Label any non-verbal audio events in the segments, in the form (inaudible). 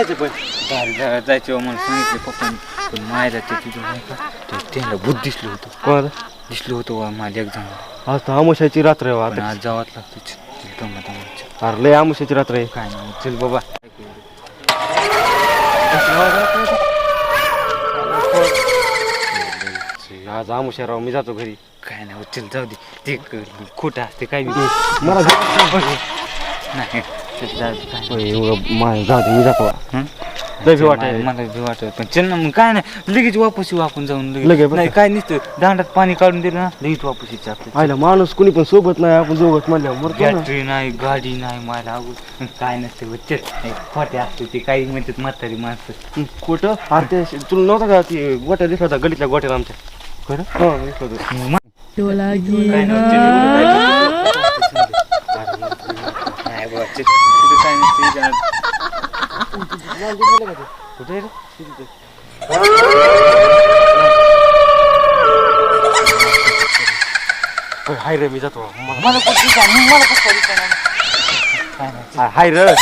जायचं पण. गाडी जा- जायचं मला सांगितलं पप्पाने. पण मायला ते तिथं नाही का ते त्याला भूत दिसलं होतं. कोणाला? दिसलं होतं वा माझ्या एक्झाम आज तर आमुषाची रात्र आहे पण आज जावंच लागतं. च- तिथं मग आमच्या. अरे लय आमुषाची रात्र आहे. काय नाही चल बाबा. आज आमुषा राव मी जातो घरी. काय नाही चल जाऊ दे. ते क- खोटं असते काय बी. मला नाही. एवढं जाऊ दे मी जातो हं? लय. मला भी वाटत पण चल ना मग काय नाही लगेच वापस येऊ आपण जाऊन लगेच. लगेच बरं नाही? काय नसतं. दांडात पाणी काढून दिलं ना लगेच वापस यायचं आपलं आयला माणूस कुणी पण सोबत नाही आपण दोघत म्हणल्यावर मरतो ना. बॅटरी नाही गाडी नाही मला काय नसते चल खोटे असते ते काही म्हणतात म्हातारी माणसं. हं, खोटं? अरे ते तुला नव्हतं का ती गोट्या दिसला गलीतल्या गोट्याला आमच्या? खरं? हा दिसलं होतं. काय? नव्हतं, एवढं काय नव्हतं. कुठं. कुठे रे? होय, हाय रे मी जातो मला- मला कुठं मला कसं दिसेना? काय नाही हा- हाय रे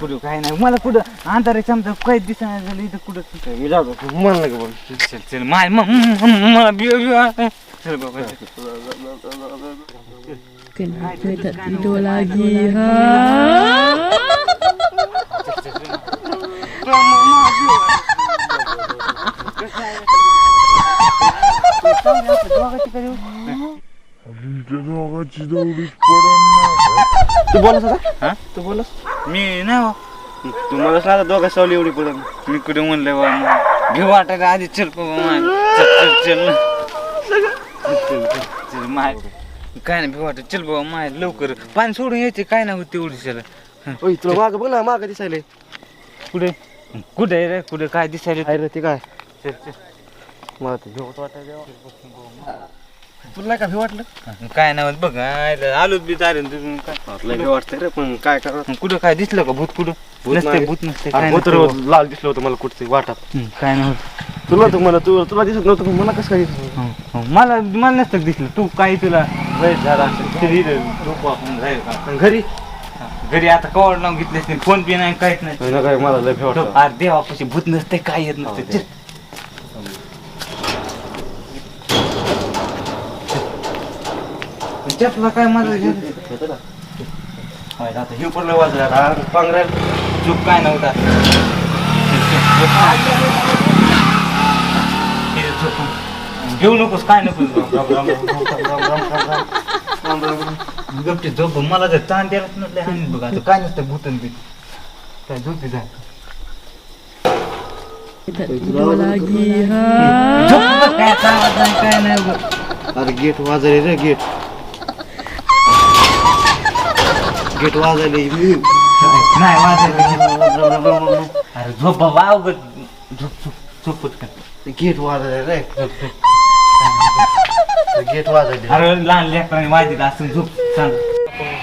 पुढं काय नाही मला कुठं अंधारे समजा काही दिसेना झालं इथं कुठं मी जातो मला नका बोल चल चल माय म- म- म- मला बिव बिव आहे. चल बाबा चल. Kenapa tak tidur lagi, ha? तू बोलस आता हा? तू बोलस मी नाही हो तू मला सांगा दोघा सावली एवढी पडून मी कुठे म्हणलं बा मग. घेऊ वाटायला आधी चल बाबा माय चल चल काय नाही वाटत चल बाबा माय लवकर. पाणी सोडून यायचे काय नाही होत तेवढी चल ओय तुला माग बघ ना माग दिसायले कुठे? कुठे आहे रे? कुठे? काय दिसायला रे ते काय? चल चल. मला ते भेवत वाटायला तुला का वाटलं? काय नाही बघ आलोच बी चालेल काय? वाटतंय रे पण काय करा कुठं काय दिसलं का? भूत कुठं? भूत नसते. भूत नसते लाल दिसलं होतं मला कुठचं वाटात. काय नाही होत. तुला तर मला तू तुला दिसत नव्हतं पण मला कसं काय दिसत हं, हं. मला मला नसतं दिसलं. तू काय तुला वेळ झाला असेल तरी इथं झोपू आपण जाईल का? आणि घरी? घरी आता कवर लावून घेतले असते. फोन पे नाही काहीच नाही. नाही ना काय? मला लय भी वाटतं अरे देवापाशी भूत नसते काय येत नसते हो. चपला काय माझं आता हे पडलं वाजलं. पांघरायला चूक काय नव्हता. घेऊ नकोस काय नकोस गपटी झोप मला जर ताण द्यायलाच नसले आणि बघ आता काय नसतं भूतन बी काय झोपी जा झोप बघ, काय ताण नाही काय नाही बघ. अरे गेट वाजले रे गेट गेट वाजले नाही वाजायला अरे झोप बाबा अवघड झोप झोप झोप पटकन गेट वाजले रे झोप झोप गेट वाजले अरे लहान लेकरांनी वाजत असं झोप सांग.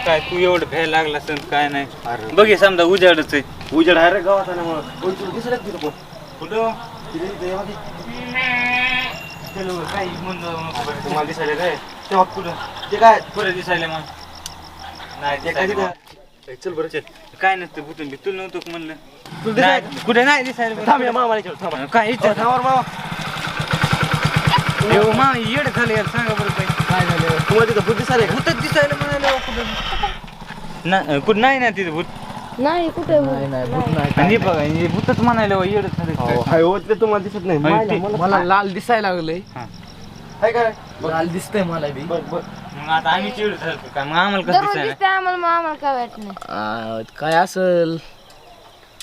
काय तू एवढं भ्यायला लागला असेल काय नाही. अरे. बघ हे समजा उजाडच आहे. उजेड आहे रे गावात ना मग कोण तुला दिसलं का तिथं कोण? कुठं? तिथे इथे येवा की. चल काही म्हणलं नको बरं. तुम्हाला दिसायले रे तेव्हा कुठं? ते काय? पुढे दिसायला मग. नाही ते काय दिसायला. चल बरं चल. काय नसतं भूतून बी तुला नव्हतं का म्हणलं? तुला दिसायलं? नाही, कुठे नाही दिसायला. थांब या मामाला विचारू, थांबा. काय मामा येऊ मा येड झालं यार सांगा बरं काय काय झालं? तुम्हाला तिथं भूत दिसायले का? भूतच दिसायला म्हणाले कुठं. ना कुठं नाही ना तिथं भूत. नाही कुठे नाही आणि हे बघा हे भूतच म्हणायला येड झालं हो. हाय हो, ते तुम्हाला दिसत नाही. मला- मला लाल दिसायला लागलंय. हाय काय? लाल दिसतंय मला बी. बघ बघ. मग आता आम्ही चिड झालो काय मग आम्हाला कसं दिसायला? दिसते आम्हाला मग आम्हाला काय वाटत नाही. काय असल?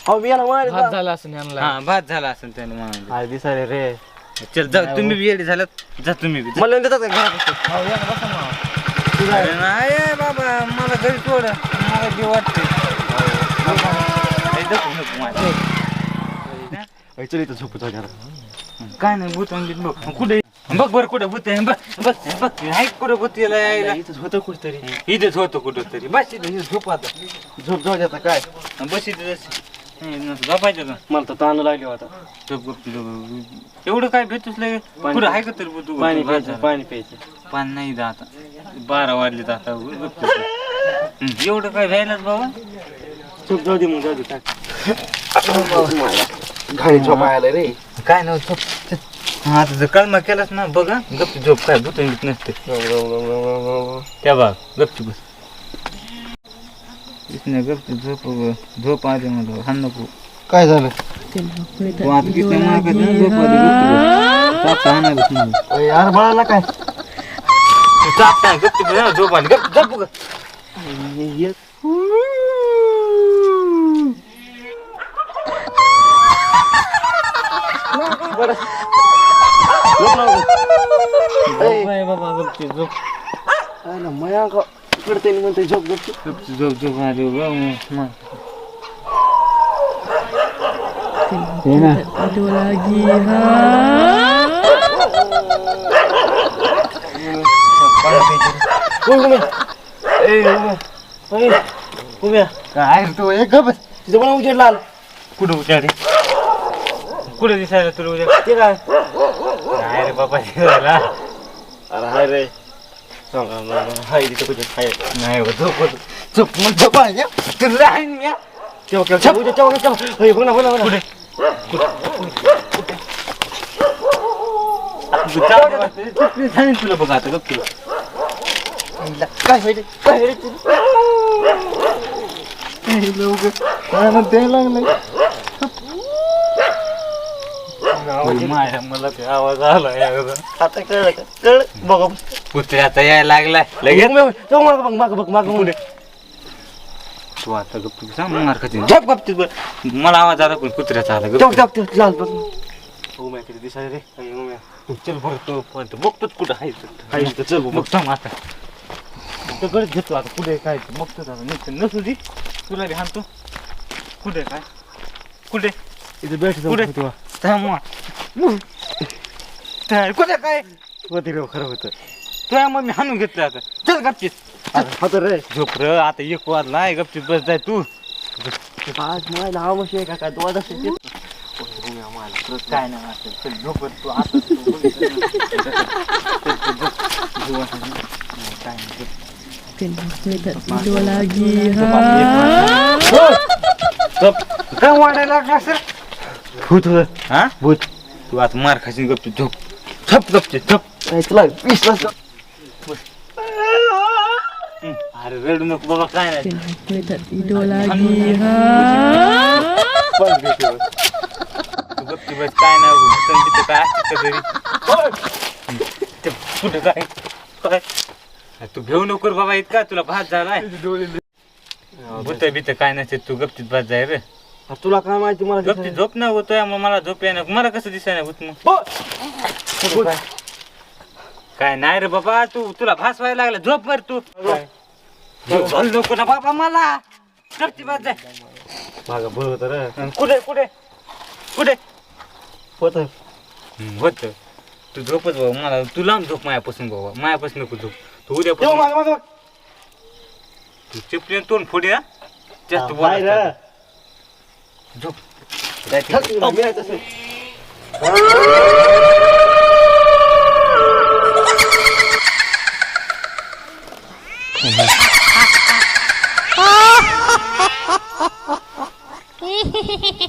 हो मी याला भात झाला असं यांना. हा भात झाला असेल त्याने दिसायले रे. चल जा तुम्ही बी येडी झालात जा तुम्ही बी जा. मला देतात का? घरात अरे नाही बाबा मला घरी सोड. मला बी वाटते. चल इथं झोपतो घरात. काय नाही भूत अंगीत बघ. कुठे? बघ बरं कुठं भूत आहे. बघ बघ बघ. आहे कुठं भूत यायला यायला? इथंच होतं कुठतरी. इथेच होतं कुठं तरी बस इथं झोप आता. झोप जाऊ आता काय? बस इथं झोपायचं का? मला तर ताण लागले आता झोप गप्पी झोप एवढं काय भेटूच लगे? कुठं आहे का तरी उघडं? पाणी प्यायचं. पाणी प्यायचं. पाणी नाही इथं आता. बारा वाजले तर आता. हं, एवढं काय व्हायलाच बाबा? झोप जाऊ दे मग जाऊ दे काय घाई झोप आयला रे. काय नव्हतं झोप? हा आता जर कलमा केलास ना बघा. गप्पी झोप काय भूत नसते. त्या बघ गप्पी बस इथनं गप्पी झोप झोप आली मला हाण नको. काय झालं? त्यांना तू पळतात आता किती मागत ना झोप आली गप्पी बस चापटा हाणायलाच नाही यार बाळाला काय? तू चापटा गप्पी बस ना, झोप आली. गप्प झोप गं. झोप आहे बाबा गप्पी झोप. मया कडते म्हणते झोप झोप गप्पी झोप झोप आली गं, मग. त्यांना पळतात इडो लागी हा काय रे तू एक गप तिचं मला उजेड लाल कुठं उचारे कुठं दिसायला तुला उद्या ते काय काय रे बाबा दिसायला अरे हाय रे सांगा ना, हाय तिथं कुठे हाय नाही हो, झोप होत. झोप मग झोप आहे तुला आहे ना म्या? तेव्हा केव्हा चल उद्या तेव्हा तेव्हा हे बघ ना बघ ना बघ ना तू चाल वाटते. तू सांगेन तुला बघ आता गप तुला काय माहिती काय माहिती काय ना ते लागलं माया मला ते आवाज आला यावेळेला. आता कळलं का कळलं बघा कुत्र्याचा यायला लागलाय. लगेच? माग बघ माग बघ माग पुढे. तू आता गप तू सांग मार खाती झप गप तू मला आवाज आला पण कुत्र्याचा आला तेव्हा गप तेव्हा तेव्हा लाल बघ. हो मॅ किती दिसाय रे. अय, हो मॅ. चल बरं तो पण तो बघतोच कुठं आहे तो. हाय इथं चल बघ मग सांग आता. दगड घेतो आता पुढे काय ते बघतोच आता नसतं नसू दे. तुला बी हाणतो. कुठे काय? कुठे? इथे बैठ. जाऊ थांबवा तर कुठे काय? होती रे खरं होतं. तुझ्या मग मी हाणून घेतलं आता. चल गपचीत. होतं रे. झोप र आता एक वाजलाय गपचीत बस जाय तू. आज मला हा मशी आहे का काय? दोन असेल ते काय नाही वाटत चल झोप तू आता तू बघितलं ना. चल, चल, झोप. झोप आता. काय नाही, झोप. त्यांना पळतात इडो लागी हा. झोप. काय वाढायला लागला सर भूत होतं. हा? भूत. तू आता मार खाशील गपचीत झोप. झोप गपचीत झोप. काय तुला वीस लाख अरे रडू नको बाबा काय नाही. इडो लागी हा? तू काय नाही भूतन तिथं काय असतं ते काय? काय? तू घेऊ नको रे बाबा इतका तुला भात झालाय. भूत बित काय नसते तू गपचीत भात जाय रे तुला काय माहिती मला गपची झोप ना होतोय मग मला झोप येणार मला कसं दिसाय ना भूत मग. काय? नाही रे बाबा तू तुला भास व्हायला लागला. झोप बर तू. घालू नको ना बाबा मला. गपची भात जाय मागं भूत होतं रे. अन कुठे कुठे? कुठे? होतं. होत. तू झोपच बाबा मला तू लांब झोप मायापासून बाबा. मायापासून नको झोप. तू तेव्हा उद्यापासून मागं मागं तू चिपली तोंड फोडी हा? जास्त झोप. थक, मी आहे तसं.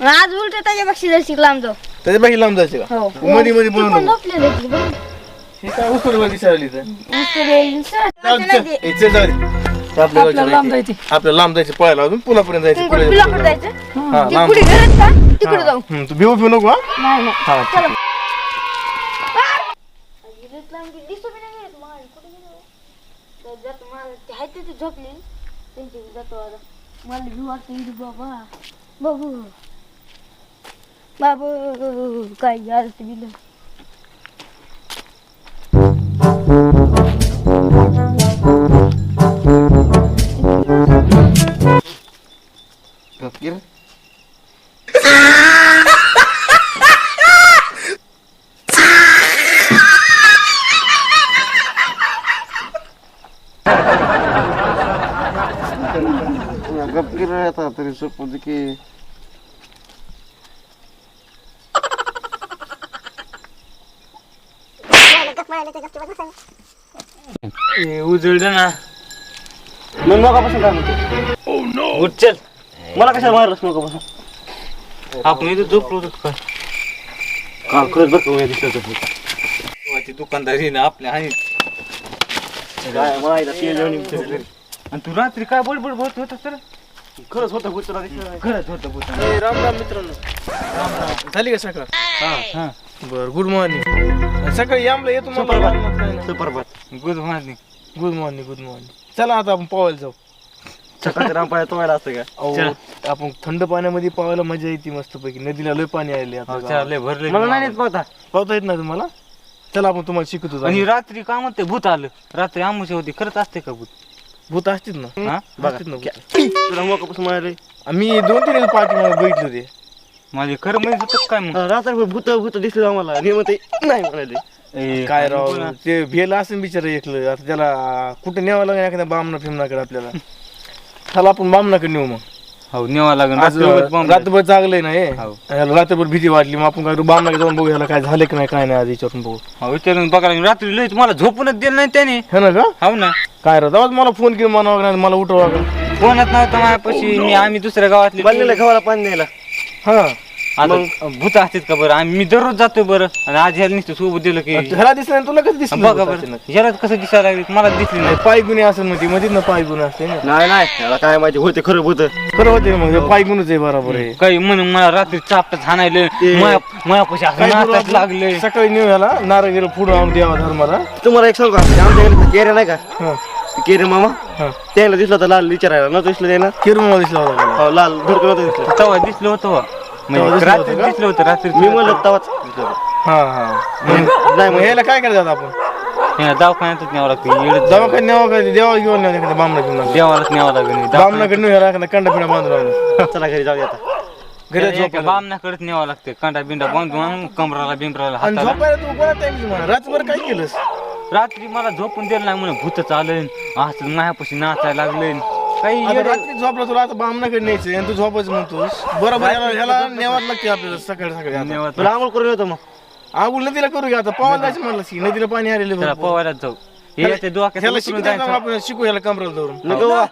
आज उलट त्याच्यापेक्षा जर शिकला जाऊ त्याच्या बाकी लांब जायचं का? हो. मध्ये मध्ये तू बोलू पण नको. बघ. हे काय उचलेल, सर. जाऊ दे, चल. ए, चल, जाऊ दे. आपल्या आपल्याला गावच्या लांब. जायचे आपल्याला लांब जायचं पळायला अजून पुलापर्यंत जायचं पुढे जायचं हा लांब घरात का तिकडे जाऊ? हम्म, तू नको हा? नाही नाही. हा ठीक आहे. झोपले त्यांची जातो आता. मला बाबा. बाबू बाबू काय झालं ते बिलं गप की रे. गपकीर आता की उजळलं ना. मग मगापासून काय म्हणते? उठ चल. मला कशाला मारलंस मगापासून आपण इथं झोपलो होतो काय काल खरंच बरं का होतं. ती दुकानदारी ना आपल्या हानी. काय माहिती. आणि तू रात्री काय बडबड बोलत होता तर खरंच होतं भूत तुला दिसलं नाही. खरंच होतं राम राम मित्रांनो. झाली का सकाळ? हा. बर गुड मॉर्निंग सकाळी यामला येतो सुप्रभात. Good morning good morning good morning चला आता आपण पोहायला जाऊ. सकाळच्या रामपाळ्या तोवायला असतं का? अहो, आपण थंड पाण्यामध्ये पोहायला मजा येते मस्त पैकी नदीला लय पाणी आले आता गावात. चालले भरले मला नाही येत पाहता. पोहता येत ना तुम्हाला? चला आपण तुम्हाला शिकतो आणि. रात्री काय म्हणते भूत आलं. रात्री आमुष्या होती खरंच असते का भूत? भूत असतील ना? हा? असतील ना भूत. तुला मगापासून मारले. आम्ही दोन तीन पार्टी बघितले होते. माझे खरं म्हणजे होतं काय मग रात्री भूत भूत दिसले आम्हाला. आणि मग ते नाही म्हणाले. ए, काय राव ते भेल असेल बिचारा एकलं. आता त्याला कुठे न्यावं लागेल एखाद्या बामना फिमनाकडे आपल्याला? (laughs) चला आपण बामनाकडे नेऊ मग. हो नेवा लागेल. आज रात्रभर चांगलंय ना हे? हो. याला रात्रभर भीती वाटली. मग आपण काय करू, बामनाकडे जाऊन बघू याला काय झालं की नाही काय नाही आज विचारून बघू. हो विचारून बघायला रात्री लयच मला झोपूनच दिलं नाही त्याने. हे ना का हो ना. काय राव तेव्हाच मला फोन केला म्हणावं नाही मला उठवा का फोनच नव्हता माझ्यापाशी. मी आम्ही दुसऱ्या गावातले. बनलेलं गव्हाला पाणी द्यायला हा. आता भूत असतात का बरं? आम्ही मी दररोज जातोय बरं. आणि आज ह्याला नुसतं सोबत दिलं की ह्याला दिसलं नाही तुला कसं दिसलं बघा बरं. अचानक? ह्याला कसं दिसायला लागली? मला दिसली नाही. पाय गुन्हे असेल मध्ये मध्ये ना पाय गुन्हे असते ना. नाही नाही. त्याला काय माहिती होते खरं भूत. खरं होते मग पाय गुन्हेच आहे बरोबर आहे. काही म्हणून मला रात्री चापटात हाणायले मायापाशी असं काय करू नाचायला आपण? लागले. सकाळी नेऊ याला नारळ पुढं आणून द्यावा धर्माला. तुम्हाला एक सांगू का? ते आमच्याकडे केरे नाही का? हा. ते केरे मामा? हा. त्याला दिसलं होतं लाल विचारायला नव्हतं दिसलं त्यानं? किरमला दिसला होता मला. हो लाल धडकं नव्हतं दिसलं. तेव्हा दिसलं होतं. तेव्हा म्हणजे दिसलं रात्री होतं का? दिसलं होतं रात्री मी म्हणलं तवाच. दिसलं होतं. हा हा. नाही मग याला काय करायचं आता आपण? दवाखान्यातच न्यावं लागतं येडच दवाखान्यात न्यावं का? देवा घेऊन न्यावं एखाद्या बामणा घेऊन देवालाच न्यावं लागेल बामणाकडे नेऊ याला एखादा कंडा पिंडा बांधून आणू. चला घरी जाऊया आता. घरी झोपायला न्यावं लागते बिंडा बांधून कमराला बिंबराला आणि हाताला. झोपायला तू कोणा टाइम म्हणा. रातभर काय केलंस? रात्री मला झोपून दिलं नाही म्हणे भूत चालेल. असं माझ्यापाशी नाचायला लागले. काही आता येडं- रात्री झोपला तुला आता बामणाकडे न्यायचं? आणि तू झोपायचं म्हणतोस बरोबर याला ह्याला न्यावाच लागते आपल्याला सकाळी सकाळी आता. तुला आंघोळ करून येतो मग. आगुल नदीला करू घ्या आता. पवायला जायचं म्हणलं की नदीला पाणी आलेलं त्याला. पोवायला जाऊ. हे ते डोक्यात उचलून शिकू जायचं. आपण शिकू ह्याला कमराला धरून. नको वा